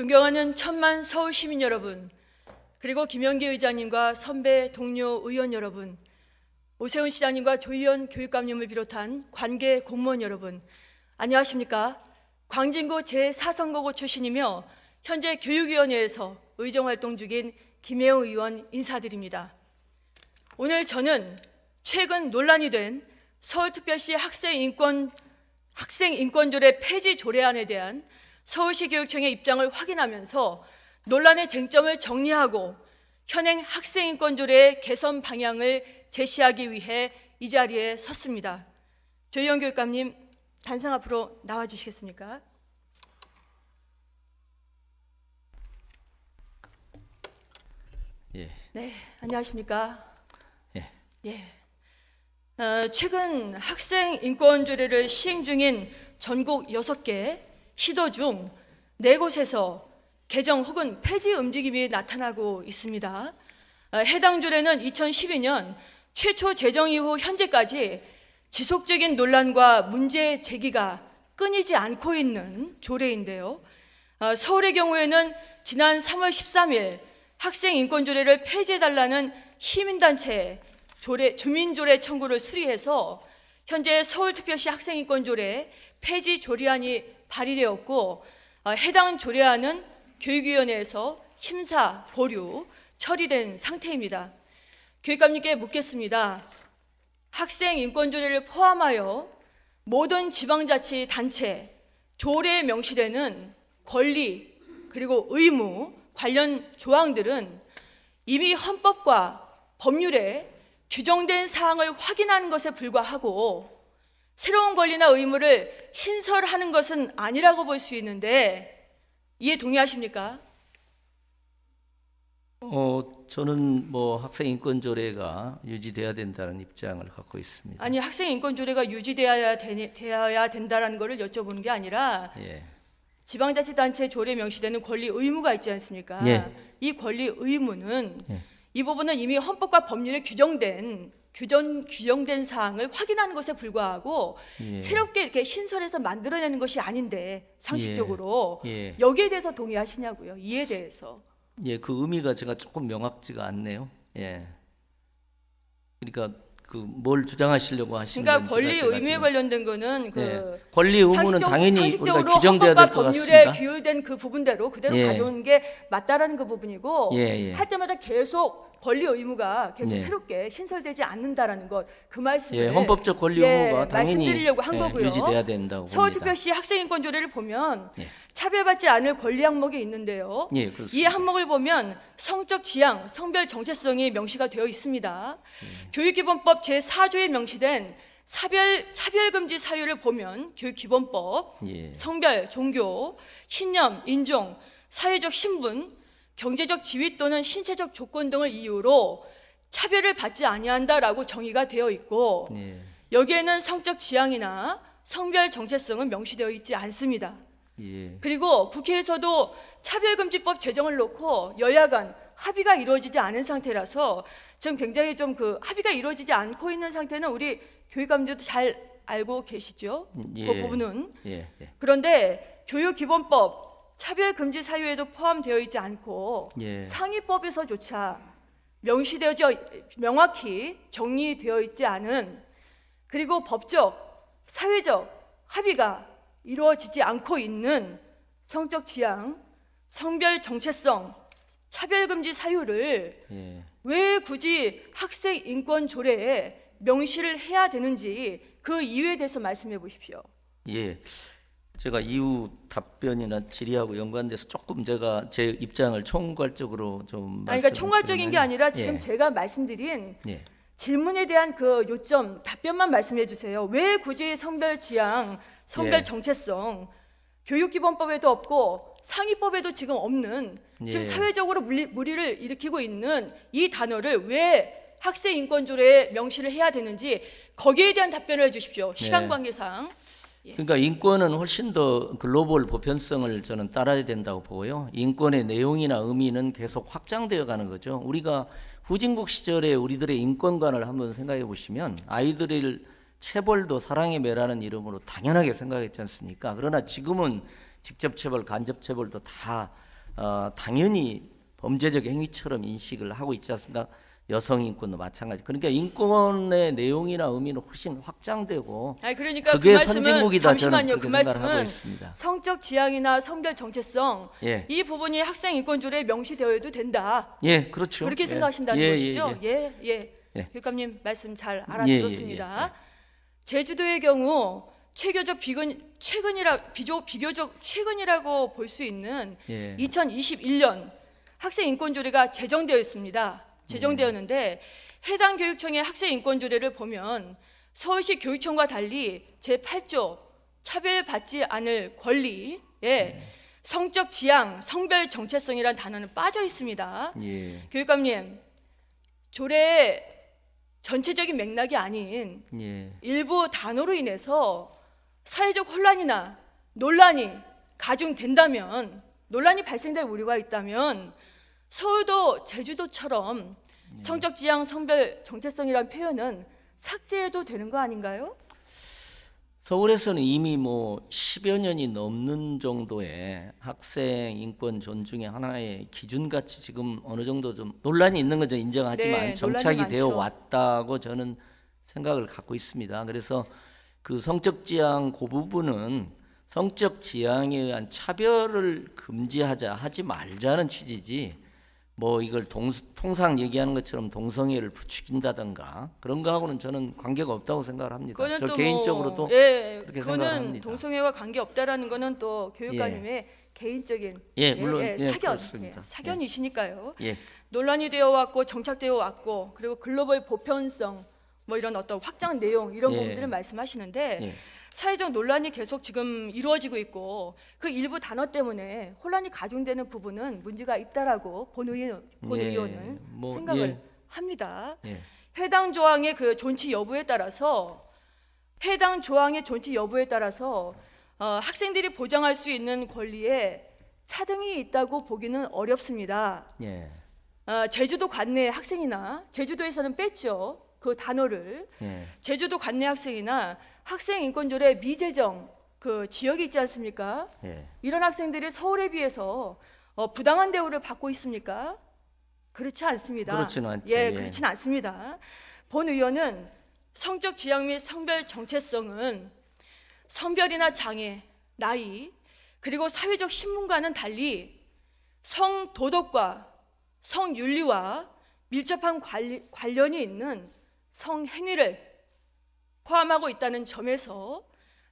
존경하는 천만 서울 시민 여러분, 그리고 김영기 의장님과 선배 동료 의원 여러분, 오세훈 시장님과 조희연 교육감님을 비롯한 관계 공무원 여러분, 안녕하십니까? 광진구 제4선거구 출신이며 현재 교육위원회에서 의정활동 중인 김혜영 의원 인사드립니다. 오늘 저는 최근 논란이 된 서울특별시 학생인권 학생인권조례 폐지 조례안에 대한 서울시 교육청의 입장을 확인하면서 논란의 쟁점을 정리하고 현행 학생인권조례의 개선 방향을 제시하기 위해 이 자리에 섰습니다. 조희영 교육감님 단상 앞으로 나와 주시겠습니까? 예. 네, 안녕하십니까? 예. 예. 어, 최근 학생 인권 조례를 시행 중인 전국 6개 시도 중 4곳에서 개정 혹은 폐지 움직임이 나타나고 있습니다. 어, 해당 조례는 2012년 최초 제정 이후 현재까지 지속적인 논란과 문제 제기가 끊이지 않고 있는 조례인데요. 어, 서울의 경우에는 지난 3월 13일 학생 인권 조례를 폐지해달라는 시민단체 조례 주민 조례 청구를 수리해서 현재 서울특별시 학생 인권 조례 폐지 조례안이 발의되었고 어, 해당 조례안은 교육위원회에서 심사 보류 처리된 상태입니다. 교육감님께 묻겠습니다. 학생 인권 조례를 포함하여 모든 지방자치 단체 조례에 명시되는 권리 그리고 의무 관련 조항들은 이미 헌법과 법률에 규정된 사항을 확인하는 것에 불과하고 새로운 권리나 의무를 신설하는 것은 아니라고 볼 수 있는데 이에 동의하십니까? 어, 저는 뭐 학생 인권 조례가 유지돼야 된다는 입장을 갖고 있습니다. 아니 학생 인권 조례가 유지되어야 되니, 되어야 된다라는 것을 여쭤보는 게 아니라 예. 지방자치단체 조례 명시되는 권리 의무가 있지 않습니까? 예. 이 권리 의무는 예. 이 부분은 이미 헌법과 법률에 규정된 규정 규정된 사항을 확인하는 것에 불과하고 예. 새롭게 이렇게 신설해서 만들어내는 것이 아닌데 상식적으로 예. 여기에 대해서 동의하시냐고요? 이에 대해서 예, 그 의미가 제가 조금 명확지가 않네요. 예. 그러니까 그 뭘 주장하시려고 하시는 그러니까 권리 제가 의무에 지금- 관련된 거는 그 예. 권리 의무는 상식적- 당연히 상식적으로 우리가 규정돼야 될 헌법과 것 법률에 같습니다. 규율된 그 부분대로 그대로 예. 가져오는 게 맞다라는 그 부분이고 예, 예. 할 때마다 계속 권리 의무가 계속 예. 새롭게 신설되지 않는다라는 것 그 말씀을 예, 헌법적 권리 예, 의무가 당연히 말씀드리려고 한 예, 거고요. 유지돼야 된다고. 서울특별시 학생인권 조례를 보면 예. 차별받지 않을 권리 항목이 있는데요. 예, 이. 항목을 보면 성적 지향, 성별 정체성이 명시가 되어 있습니다. 예. 교육기본법 제4조에 명시된 차별 차별 금지 사유를 보면 교육 기본법 예. 성별, 종교, 신념, 인종, 사회적 신분, 경제적 지위 또는 신체적 조건 등을 이유로 차별을 받지 아니한다라고 정의가 되어 있고 예. 여기에는 성적 지향이나 성별 정체성은 명시되어 있지 않습니다. 예. 그리고 국회에서도 차별금지법 제정을 놓고 여야 간 합의가 이루어지지 않은 상태라서 지금 굉장히 좀 그 합의가 이루어지지 않고 있는 상태는 우리 교육감들도 잘 알고 계시죠? 예. 그 부분은 예. 예. 그런데 교육기본법 차별 금지 사유에도 포함되어 있지 않고 예. 상위법에서조차 명시되어져 명확히 정리되어 있지 않은 그리고 법적, 사회적 합의가 이루어지지 않고 있는 성적 지향, 성별 정체성, 차별 금지 사유를 예. 왜 굳이 학생 인권 조례에 명시를 해야 되는지 그 이유에 대해서 말씀해 보십시오. 예. 제가 이후 답변이나 질의하고 연관돼서 조금 제가 제 입장을 총괄적으로 좀 아니, 그러니까 총괄적인 게 아니라 지금 예. 제가 말씀드린 예. 질문에 대한 그 요점 답변만 말씀해 주세요. 왜 굳이 성별 지향, 성별 예. 정체성 교육기본법에도 없고 상위법에도 지금 없는 지금 예. 사회적으로 물리, 무리를 일으키고 있는 이 단어를 왜 학생 인권 조례에 명시를 해야 되는지 거기에 대한 답변을 해 주십시오. 시간 네. 관계상. 그러니까 인권은 훨씬 더 글로벌 보편성을 저는 따라야 된다고 보고요. 인권의 내용이나 의미는 계속 확장되어 가는 거죠. 우리가 후진국 시절에 우리들의 인권관을 한번 생각해 보시면 아이들을 체벌도 사랑의 매라는 이름으로 당연하게 생각했지 않습니까? 그러나 지금은 직접 체벌, 간접 체벌도 다 어, 당연히 범죄적 행위처럼 인식을 하고 있지 않습니까? 여성 인권도 마찬가지. 그러니까 인권의 내용이나 의미는 훨씬 확장되고 아니 그러니까 그게 그 말씀은 선진국이다 잠시만요. 그렇게 그 하고 말씀은 있습니다. 성적 지향이나 성별 정체성 예, 이 부분이 학생 인권 조례에 명시되어도 된다. 예, 그렇죠. 그렇게 예. 생각하신다는 예, 것이죠? 예, 예. 예, 예. 예. 교육감님 말씀 잘 예, 예, 알아들었습니다. 예, 제주도의 경우 최교적 비근 최근이라 비교, 비교적 최근이라고 볼 수 있는 예. 2021년 학생 인권 조례가 제정되어 있습니다. 제정되었는데 해당 교육청의 학생 인권 조례를 보면 서울시 교육청과 달리 제 8조 차별받지 않을 권리에 성적 지향, 성별 정체성이란 단어는 빠져 있습니다. 예, 교육감님, 조례의 전체적인 맥락이 아닌 예, 일부 단어로 인해서 사회적 혼란이나 논란이 가중된다면 논란이 발생될 우려가 있다면 서울도 제주도처럼 성적 지향 성별 정체성이란 표현은 삭제해도 되는 거 아닌가요? 서울에서는 이미 뭐 10여 년이 넘는 정도의 학생 인권 존중의 하나의 기준같이 지금 어느 정도 좀 논란이 있는 건저 인정하지만 네, 정착이 되어 많죠. 왔다고 저는 생각을 갖고 있습니다. 그래서 그 성적 지향 그 부분은 성적 지향에 의한 차별을 금지하자 하지 말자는 취지지 뭐 이걸 동, 통상 얘기하는 것처럼 동성애를 부추긴다든가 그런 거하고는 저는 관계가 없다고 생각을 합니다. 저또 개인적으로도 뭐, 예, 그렇게 그거는 생각을 합니다. 동성애와 관계 없다라는 거는 또 교육감님의 개인적인 예, 물론, 예, 사견, 그렇습니다. 예, 사견이시니까요. 예, 논란이 되어 왔고 정착되어 왔고 그리고 글로벌 보편성 뭐 이런 어떤 확장 내용 이런 예. 부분들을 말씀하시는데 예. 사회적 논란이 계속 지금 이루어지고 있고 그 일부 단어 때문에 혼란이 가중되는 부분은 문제가 있다라고 본 의원 본 예, 의원은 뭐, 생각을 예. 합니다. 예. 해당 조항의 그 존치 여부에 따라서 해당 조항의 존치 여부에 따라서 어, 학생들이 보장할 수 있는 권리에 차등이 있다고 보기는 어렵습니다. 예, 어, 제주도 관내 학생이나 제주도에서는 뺐죠 그 단어를 예, 제주도 관내 학생이나 학생 인권조례 미제정 그 지역이 있지 않습니까? 예. 이런 학생들이 서울에 비해서 어, 부당한 대우를 받고 있습니까? 그렇지 않습니다. 그렇지는 않죠. 예, 예. 그렇지는 않습니다. 본 의원은 성적 지향 및 성별 정체성은 성별이나 장애, 나이 그리고 사회적 신분과는 달리 성 도덕과 성 윤리와 밀접한 관리, 관련이 있는 성 행위를 포함하고 있다는 점에서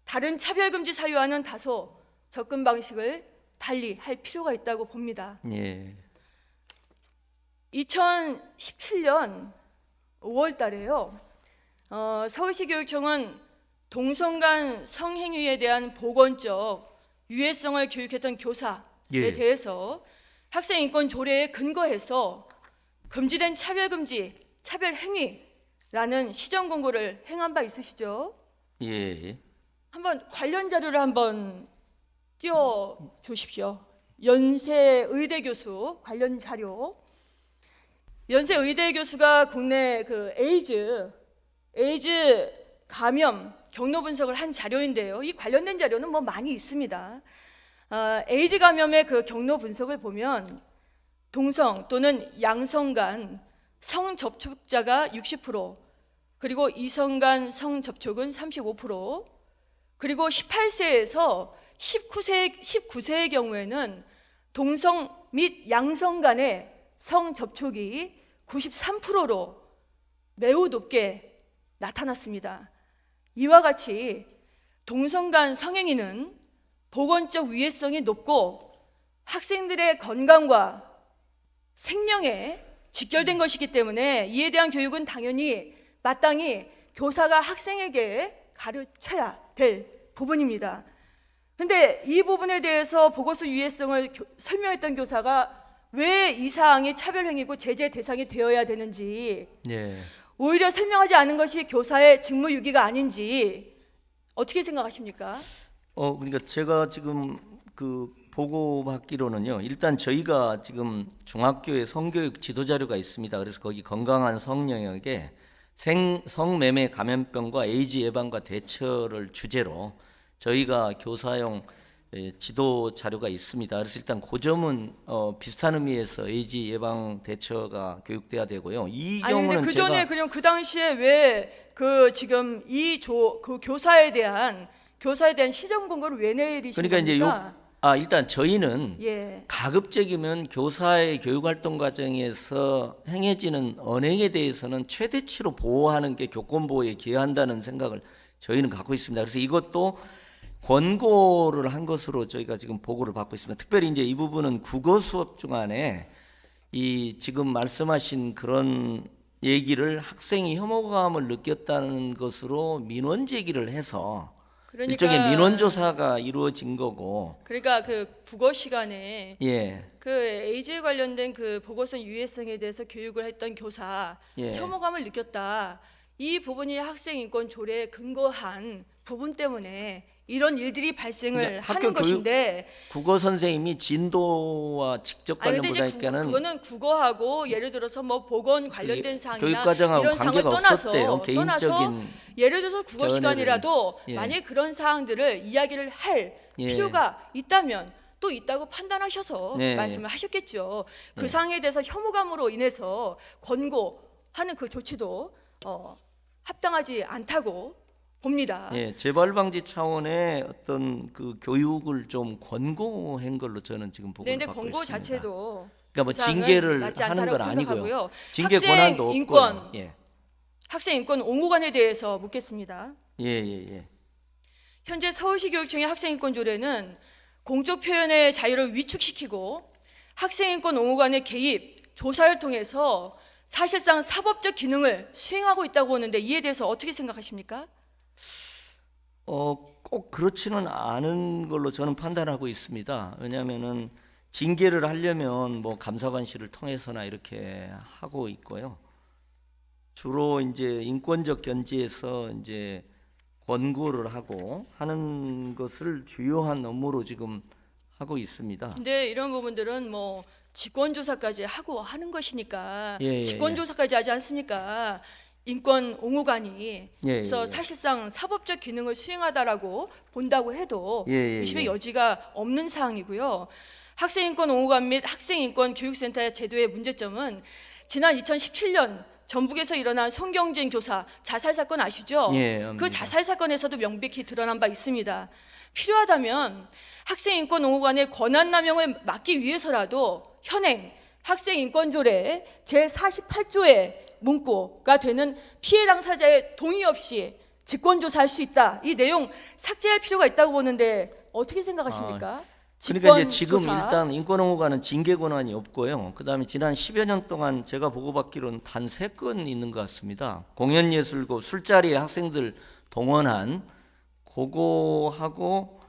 다른 차별금지 사유와는 다소 접근 방식을 달리 할 필요가 있다고 봅니다. 예. 2017년 5월 달에요. 어, 서울시 교육청은 동성 간 성행위에 대한 보건적 유해성을 교육했던 교사에 예. 대해서 학생 인권 조례에 근거해서 금지된 차별 금지, 차별 행위 라는 시정 공고를 행한 바 있으시죠? 예. 한번 관련 자료를 한번 띄워 주십시오. 연세 의대 교수 관련 자료. 연세 의대 교수가 국내 그 에이즈 에이즈 감염 경로 분석을 한 자료인데요. 이 관련된 자료는 뭐 많이 있습니다. 아, 에이즈 감염의 그 경로 분석을 보면 동성 또는 양성 간 성접촉자가 60% 그리고 이성 간 성접촉은 35% 그리고 18세에서 19세 19세의 경우에는 동성 및 양성 간의 성접촉이 93%로 매우 높게 나타났습니다. 이와 같이 동성 간 성행위는 보건적 위해성이 높고 학생들의 건강과 생명에 직결된 것이기 때문에 이에 대한 교육은 당연히 마땅히 교사가 학생에게 가르쳐야 될 부분입니다. 근데 이 부분에 대해서 보고서 유해성을 교- 설명했던 교사가 왜 이 사항이 차별행위고 제재 대상이 되어야 되는지 예. 오히려 설명하지 않은 것이 교사의 직무유기가 아닌지 어떻게 생각하십니까? 어 그러니까 제가 지금 그 보고 받기로는요. 일단 저희가 지금 중학교에 성교육 지도 자료가 있습니다. 그래서 거기 건강한 성 영역에 생 성매매 감염병과 에이즈 예방과 대처를 주제로 저희가 교사용 예, 지도 자료가 있습니다. 그래서 일단 그 점은 어, 비슷한 의미에서 에이즈 예방 대처가 교육돼야 되고요. 이 아니 근데 경우는 그 제가 전에 그냥 그 당시에 왜 그 지금 이 조 그 교사에 대한 교사에 대한 시정 권고를 왜 내리신 그러니까 이제 겁니까? 요, 아 일단 저희는 예. 가급적이면 교사의 교육활동 과정에서 행해지는 언행에 대해서는 최대치로 보호하는 게 교권보호에 기여한다는 생각을 저희는 갖고 있습니다. 그래서 이것도 권고를 한 것으로 저희가 지금 보고를 받고 있습니다. 특별히 이제 이 부분은 국어 수업 중간에 이 지금 말씀하신 그런 얘기를 학생이 혐오감을 느꼈다는 것으로 민원 제기를 해서 그러니까 일종의 민원 조사가 이루어진 거고 그러니까 그 국어 시간에 예. 그 에이즈에 관련된 그 보고서 유해성에 대해서 교육을 했던 교사 예. 혐오감을 느꼈다. 이 부분이 학생 인권 조례에 근거한 부분 때문에 이런 일들이 발생을 하는 교육 것인데 국어 선생님이 진도와 직접 관련보다니까는 그거는 국어하고 예를 들어서 뭐 보건 관련된 사항이나 교육 과정하고 이런 관계가 떠나서 없었대요. 떠나서 개인적인 예를 들어서 국어 견해를- 시간이라도 예. 만약 그런 사항들을 이야기를 할 예. 필요가 있다면 또 있다고 판단하셔서 네. 말씀을 하셨겠죠. 그 예. 사항에 대해서 혐오감으로 인해서 권고하는 그 조치도 어, 합당하지 않다고 봅니다. 예, 재발 방지 차원의 어떤 그 교육을 좀 권고한 걸로 저는 지금 보고 네, 근데 받고 권고 있습니다. 자체도 그러니까 뭐 징계를 하는 건 아니고요. 징계 학생 권한도 없고요. 인권, 예. 학생 인권 옹호관에 대해서 묻겠습니다. 예, 예, 예. 현재 서울시 교육청의 학생 인권 조례는 공적 표현의 자유를 위축시키고 학생 인권 옹호관의 개입, 조사를 통해서 사실상 사법적 기능을 수행하고 있다고 보는데 이에 대해서 어떻게 생각하십니까? 어, 꼭 그렇지는 않은 걸로 저는 판단하고 있습니다. 왜냐하면은 징계를 하려면 뭐 감사관실을 통해서나 이렇게 하고 있고요. 주로 이제 인권적 견지에서 이제 권고를 하고 하는 것을 주요한 업무로 지금 하고 있습니다. 근데 이런 부분들은 뭐 직권 조사까지 하고 하는 것이니까 예, 예, 직권조사까지 하지 않습니까? 인권 옹호관이 예, 그래서 예, 예. 사실상 사법적 기능을 수행하다라고 본다고 해도 예, 예, 의심의 예. 여지가 없는 사항이고요. 학생인권 옹호관 및 학생인권 교육센터의 제도의 문제점은 지난 2017년 전북에서 일어난 송경진 교사 자살 사건 아시죠? 예, 그 압니다. 자살 사건에서도 명백히 드러난 바 있습니다. 필요하다면 학생인권 옹호관의 권한 남용을 막기 위해서라도 현행 학생인권조례 제 48조의 문구가 되는 피해 당사자의 동의 없이 직권 조사할 수 있다. 이 내용 삭제할 필요가 있다고 보는데 어떻게 생각하십니까? 그러니까 이제 지금 직권조사. 일단 인권옹호관은 징계 권한이 없고요. 그다음에 지난 10여 년 동안 제가 보고받기로는 단 세 건 있는 것 같습니다. 공연예술고 술자리에 학생들 동원한 그거하고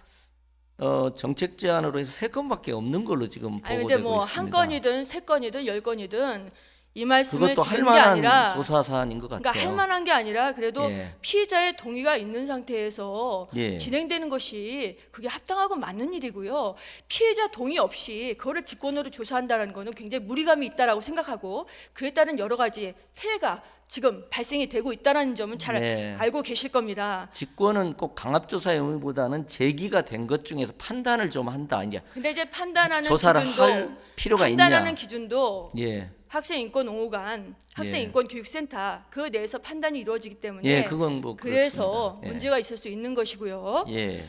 어, 정책 제안으로 해서 세 건밖에 없는 걸로 지금 보고되고 아니 근데 뭐 있습니다. 한 건이든 세 건이든 열 건이든 이 말씀을 그것도 할 드린 게 만한 아니라 조사 사안인 것 같아요. 그러니까 할 만한 게 아니라 그래도 예. 피해자의 동의가 있는 상태에서 예. 진행되는 것이 그게 합당하고 맞는 일이고요. 피해자 동의 없이 그거를 직권으로 조사한다는 거는 굉장히 무리감이 있다라고 생각하고 그에 따른 여러 가지 폐해가 지금 발생이 되고 있다는 점은 잘 네. 알고 계실 겁니다. 직권은 꼭 강압조사의 의무보다는 제기가 된 것 중에서 판단을 좀 한다. 이제 근데 이제 판단하는 조사를 기준도 할 필요가 판단하는 있냐? 기준도 예, 학생 인권 옹호관, 학생인권 교육센터 그 내에서 판단이 이루어지기 때문에 예, 그건 뭐 그래서 그렇습니다. 예. 문제가 있을 수 있는 것이고요. 예.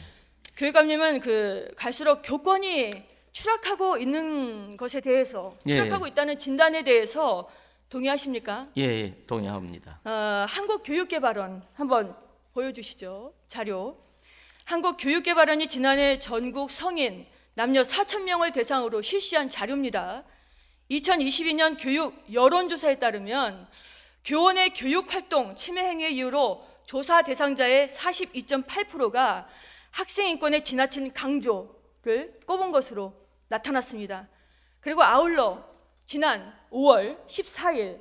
교육감님은 그 갈수록 교권이 추락하고 있는 것에 대해서 예. 추락하고 있다는 진단에 대해서 동의하십니까? 예, 예, 동의합니다. 어, 한국 교육개발원 한번 보여주시죠 자료. 한국 교육개발원이 지난해 전국 성인 남녀 4천 명을 대상으로 실시한 자료입니다. 2022년 교육 여론조사에 따르면 교원의 교육 활동 침해 행위 이유로 조사 대상자의 42.8%가 학생 인권의 지나친 강조를 꼽은 것으로 나타났습니다. 그리고 아울러 지난 5월 14일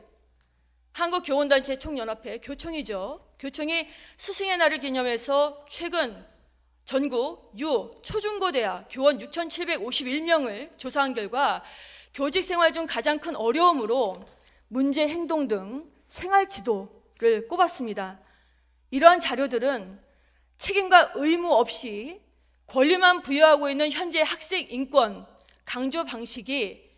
한국교원단체 총연합회 교총이죠. 교총이 스승의 날을 기념해서 최근 전국 유 초중고대학 교원 6,751명을 조사한 결과 교직 생활 중 가장 큰 어려움으로 문제 행동 등 생활 지도를 꼽았습니다. 이러한 자료들은 책임과 의무 없이 권리만 부여하고 있는 현재 학생 인권 강조 방식이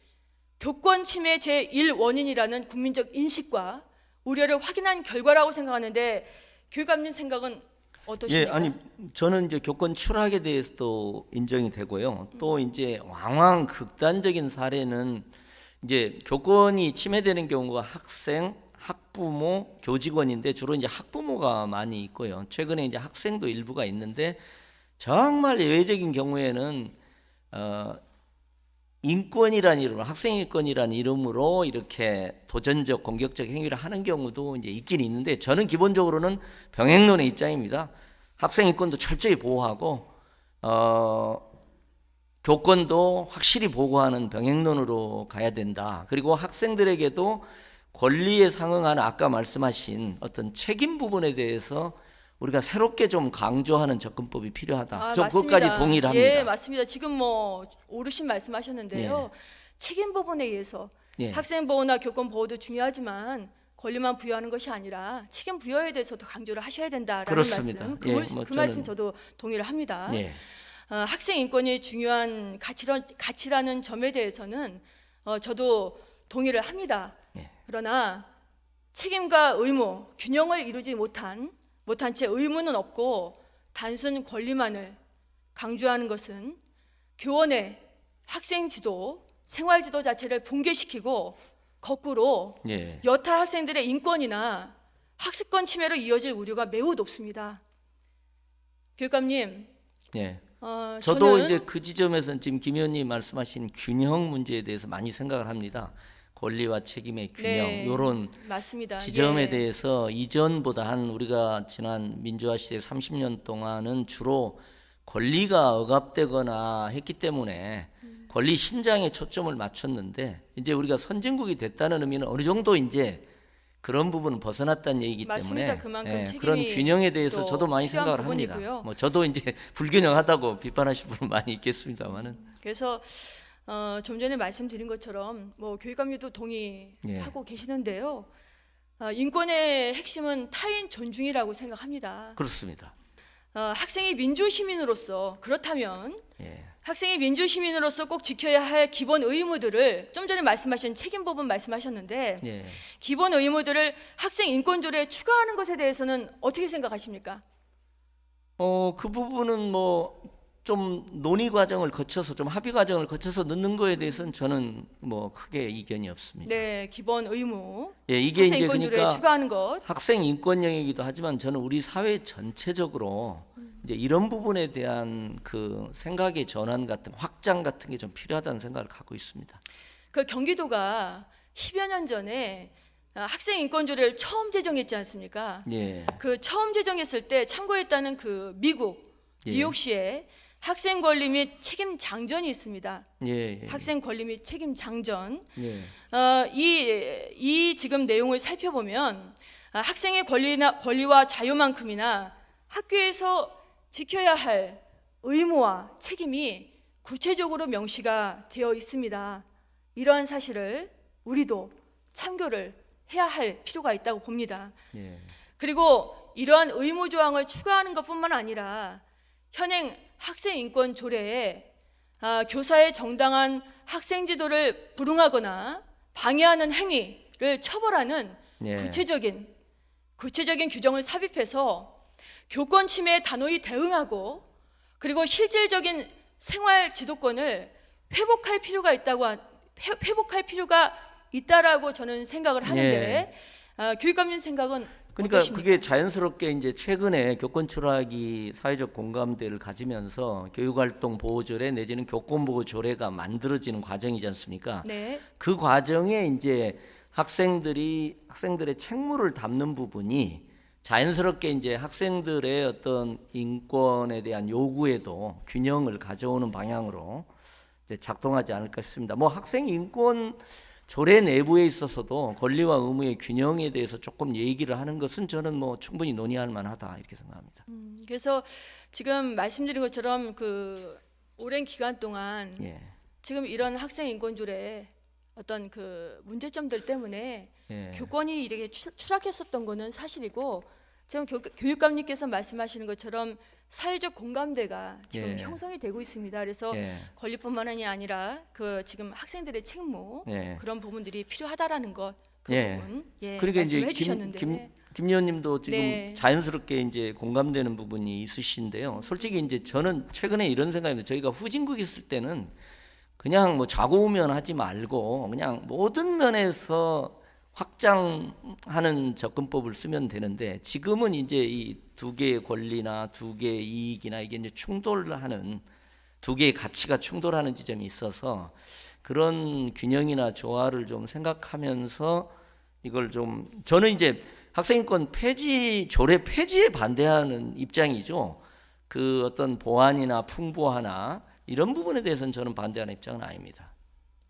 교권 침해 제1 원인이라는 국민적 인식과 우려를 확인한 결과라고 생각하는데 교육감님 생각은 예, 어떠십니까? 아니 저는 이제 교권 추락에 대해서도 인정이 되고요. 또 이제 왕왕 극단적인 사례는 이제 교권이 침해되는 경우가 학생, 학부모, 교직원인데 주로 이제 학부모가 많이 있고요. 최근에 이제 학생도 일부가 있는데 정말 예외적인 경우에는 어, 인권이란 이름, 학생 인권이란 이름으로 이렇게 도전적 공격적 행위를 하는 경우도 이제 있긴 있는데 저는 기본적으로는 병행론의 입장입니다. 학생 인권도 철저히 보호하고 어, 교권도 확실히 보호하는 병행론으로 가야 된다. 그리고 학생들에게도 권리에 상응하는 아까 말씀하신 어떤 책임 부분에 대해서 우리가 새롭게 좀 강조하는 접근법이 필요하다. 아, 저 맞습니다. 그것까지 동의를 합니다. 예, 맞습니다. 지금 뭐 오르신 말씀하셨는데요. 책임 부분에 의해서 예. 학생 보호나 교권 보호도 중요하지만 권리만 부여하는 것이 아니라 책임 부여에 대해서도 강조를 하셔야 된다라는 그렇습니다. 말씀. 그, 예, 말- 뭐그 말씀 저는- 저도 동의를 합니다. 예. 어, 학생 인권이 중요한 가치라, 가치라는 점에 대해서는 어, 저도 동의를 합니다. 예. 그러나 책임과 의무 균형을 이루지 못한 못한 채 의무는 없고 단순 권리만을 강조하는 것은 교원의 학생 지도, 생활 지도 자체를 붕괴시키고 거꾸로 예. 여타 학생들의 인권이나 학습권 침해로 이어질 우려가 매우 높습니다. 교육감님, 예. 어, 저도 이제 그 지점에서는 지금 김 의원님 말씀하신 균형 문제에 대해서 많이 생각을 합니다. 권리와 책임의 균형 네, 이런 맞습니다. 지점에 예. 대해서 이전보다 한 우리가 지난 민주화 시대 30년 동안은 주로 권리가 억압되거나 했기 때문에 권리 신장에 초점을 맞췄는데 이제 우리가 선진국이 됐다는 의미는 어느 정도 이제 그런 부분은 벗어났다는 얘기이기. 때문에 예, 그런 균형에 대해서 또 저도 많이 생각을 합니다. 부분이고요. 뭐 저도 이제 불균형하다고 비판하실 분은 많이 있겠습니다만은 그래서 어, 좀 전에 말씀드린 것처럼 뭐 교육감님도 동의하고 예. 계시는데요. 어, 인권의 핵심은 타인 존중이라고 생각합니다. 그렇습니다. 어, 학생이 민주 시민으로서 그렇다면 예. 학생이 민주 시민으로서 꼭 지켜야 할 기본 의무들을 좀 전에 말씀하신 책임 부분 말씀하셨는데 예. 기본 의무들을 학생 인권조례에 추가하는 것에 대해서는 어떻게 생각하십니까? 어, 그 부분은 뭐 좀 논의 과정을 거쳐서 좀 합의 과정을 거쳐서 넣는 거에 대해서는 저는 뭐 크게 이견이 없습니다. 네, 기본 의무 예, 이게 학생 이제 그러니까 추가하는 것. 학생 인권 영역이기도 하지만 저는 우리 사회 전체적으로 이제 이런 부분에 대한 그 생각의 전환 같은 확장 같은 게 좀 필요하다는 생각을 갖고 있습니다. 그 경기도가 10여 년 전에 아, 학생 인권조례를 처음 제정했지 않습니까? 예. 그 처음 제정했을 때 참고했다는 그 미국 예. 뉴욕시에 학생 권리 및 책임 장전이 있습니다. 예. 예. 학생 권리 및 책임 장전. 예. 어, 이, 이 지금 내용을 살펴보면 아, 학생의 권리나 권리와 자유만큼이나 학교에서 지켜야 할 의무와 책임이 구체적으로 명시가 되어 있습니다. 이러한 사실을 우리도 참고를 해야 할 필요가 있다고 봅니다. 예. 그리고 이러한 의무 조항을 추가하는 것뿐만 아니라 현행 학생 인권 조례에 아, 교사의 정당한 학생 지도를 불응하거나 방해하는 행위를 처벌하는 예. 구체적인 구체적인 규정을 삽입해서 교권 침해에 단호히 대응하고 그리고 실질적인 생활 지도권을 회복할 필요가 있다고 하- 회- 회복할 필요가 있다라고 저는 생각을 하는데 아, 교육감님 생각은 그러니까 어떠십니까? 그게 자연스럽게 이제 최근에 교권 추락이 사회적 공감대를 가지면서 교육활동 보호조례 내지는 교권 보호 조례가 만들어지는 과정이지 않습니까? 네. 그 과정에 이제 학생들이 학생들의 책무를 담는 부분이 자연스럽게 이제 학생들의 어떤 인권에 대한 요구에도 균형을 가져오는 방향으로 이제 작동하지 않을까 싶습니다. 뭐 학생 인권 조례 내부에 있어서도 권리와 의무의 균형에 대해서 조금 얘기를 하는 것은 저는 뭐 충분히 논의할 만하다 이렇게 생각합니다. 음, 그래서 지금 말씀드린 것처럼 그 오랜 기간 동안 예. 지금 이런 학생 인권 조례 어떤 그 문제점들 때문에 예. 교권이 이렇게 추- 추락했었던 거는 사실이고 지금 교, 교육감님께서 말씀하시는 것처럼 사회적 공감대가 지금 예. 형성이 되고 있습니다. 그래서 예. 권리뿐만이 아니라 그 지금 학생들의 책무 예. 그런 부분들이 필요하다라는 것. 그 예. 부분 예, 그러니까 이제 김, 김, 김 의원님도 지금 네. 자연스럽게 이제 공감되는 부분이 있으신데요. 솔직히 이제 저는 최근에 이런 생각인데 저희가 후진국 있을 때는 그냥 뭐 좌고우면 하지 말고 그냥 모든 면에서 확장하는 접근법을 쓰면 되는데 지금은 이제 이 두 개의 권리나 두 개의 이익이나 이게 이제 충돌하는 두 개의 가치가 충돌하는 지점이 있어서 그런 균형이나 조화를 좀 생각하면서 이걸 좀 저는 이제 학생인권 폐지 조례 폐지에 반대하는 입장이죠. 그 어떤 보완이나 풍부화나 이런 부분에 대해서는 저는 반대하는 입장은 아닙니다.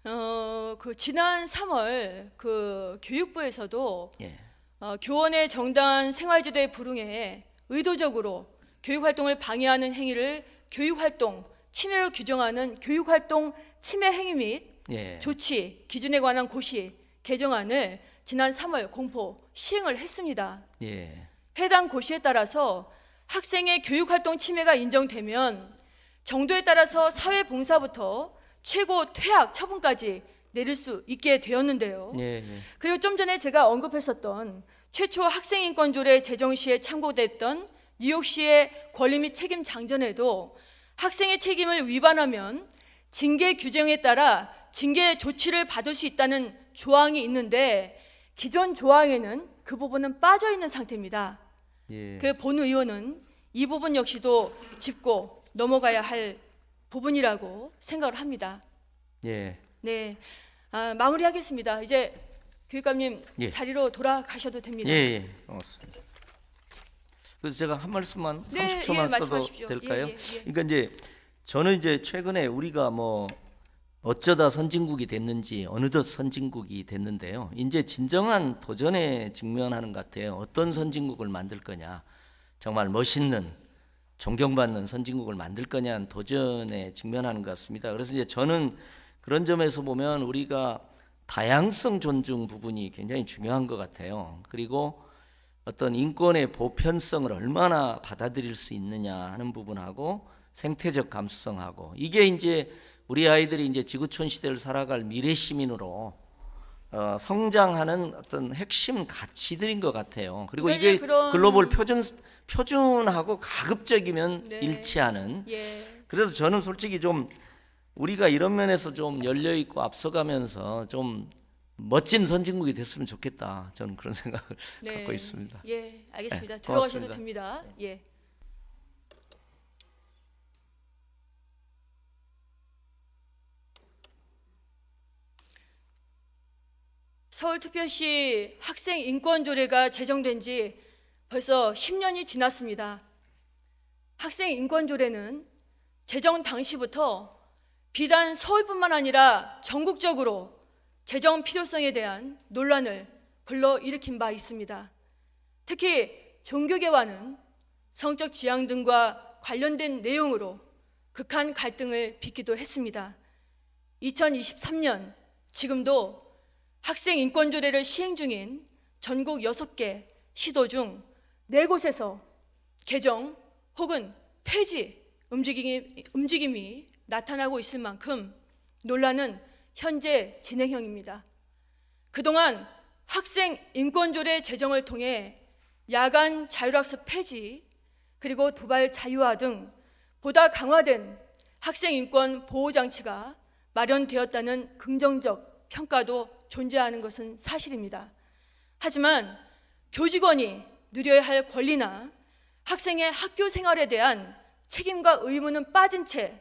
어, 그 지난 3월 그 교육부에서도 예. 어, 교원의 정당한 생활지도에 불응해 의도적으로 교육활동을 방해하는 행위를 교육활동 침해로 규정하는 교육활동 침해 행위 및 예. 조치 기준에 관한 고시 개정안을 지난 3월 공포 시행을 했습니다. 예. 해당 고시에 따라서 학생의 교육활동 침해가 인정되면 정도에 따라서 사회봉사부터 최고 퇴학 처분까지 내릴 수 있게 되었는데요. 예. 예. 그리고 좀 전에 제가 언급했었던 최초 학생인권조례 제정 시에 참고됐던 뉴욕시의 권리 및 책임 장전에도 학생의 책임을 위반하면 징계 규정에 따라 징계 조치를 받을 수 있다는 조항이 있는데 기존 조항에는 그 부분은 빠져 있는 상태입니다. 예. 그본 의원은 이 부분 역시도 짚고 넘어가야 할 부분이라고 생각을 합니다. 예. 네, 아, 마무리하겠습니다. 이제 교육감님 예. 자리로 돌아가셔도 됩니다. 예, 예. 고맙습니다. 그래서 제가 한 말씀만 네, 30초만 예, 써도 말씀하십시오. 될까요? 예, 예, 예. 그러니까 이제 저는 이제 최근에 우리가 뭐 어쩌다 선진국이 됐는지 어느덧 선진국이 됐는데요. 이제 진정한 도전에 직면하는 것 같아요. 어떤 선진국을 만들 거냐. 정말 멋있는 존경받는 선진국을 만들 거냐는 도전에 직면하는 것 같습니다. 그래서 이제 저는 그런 점에서 보면 우리가 다양성 존중 부분이 굉장히 중요한 것 같아요. 그리고 어떤 인권의 보편성을 얼마나 받아들일 수 있느냐 하는 부분하고 생태적 감수성하고 이게 이제 우리 아이들이 이제 지구촌 시대를 살아갈 미래 시민으로 어, 성장하는 어떤 핵심 가치들인 것 같아요. 그리고 이게 글로벌 표준 표준하고 가급적이면 네. 일치하는. 예, 그래서 저는 솔직히 좀 우리가 이런 면에서 좀 열려 있고 앞서가면서 좀 멋진 선진국이 됐으면 좋겠다. 저는 그런 생각을 네. 갖고 있습니다. 예, 알겠습니다. 네, 들어가셔도 고맙습니다. 됩니다. 예. 서울특별시 학생인권조례가 제정된 지 벌써 10년이 지났습니다. 학생 인권조례는 제정 당시부터 비단 서울뿐만 아니라 전국적으로 제정 필요성에 대한 논란을 불러일으킨 바 있습니다. 특히 종교계와는 성적 지향 등과 관련된 내용으로 극한 갈등을 빚기도 했습니다. 2023년 지금도 학생 인권조례를 시행 중인 전국 6개 시도 중 4곳에서 개정 혹은 폐지 움직임이, 움직임이 나타나고 있을 만큼 논란은 현재 진행형입니다. 그동안 학생 인권조례 제정을 통해 야간 자율학습 폐지 그리고 두발 자유화 등 보다 강화된 학생 인권 보호 장치가 마련되었다는 긍정적 평가도 존재하는 것은 사실입니다. 하지만 교직원이 누려야 할 권리나 학생의 학교 생활에 대한 책임과 의무는 빠진 채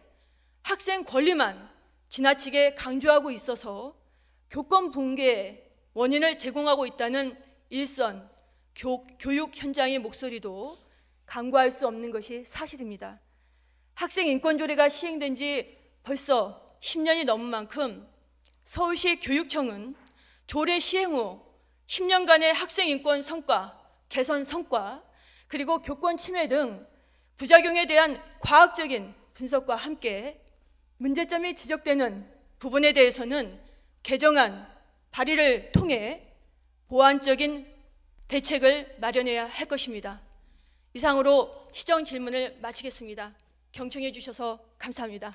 학생 권리만 지나치게 강조하고 있어서 교권 붕괴의 원인을 제공하고 있다는 일선 교, 교육 현장의 목소리도 간과할 수 없는 것이 사실입니다. 학생 인권 조례가 시행된 지 벌써 10년이 넘은 만큼 서울시 교육청은 조례 시행 후 10년간의 학생 인권 성과, 개선 성과, 그리고 교권 침해 등 부작용에 대한 과학적인 분석과 함께 문제점이 지적되는 부분에 대해서는 개정안 발의를 통해 보완적인 대책을 마련해야 할 것입니다. 이상으로 시정 질문을 마치겠습니다. 경청해 주셔서 감사합니다.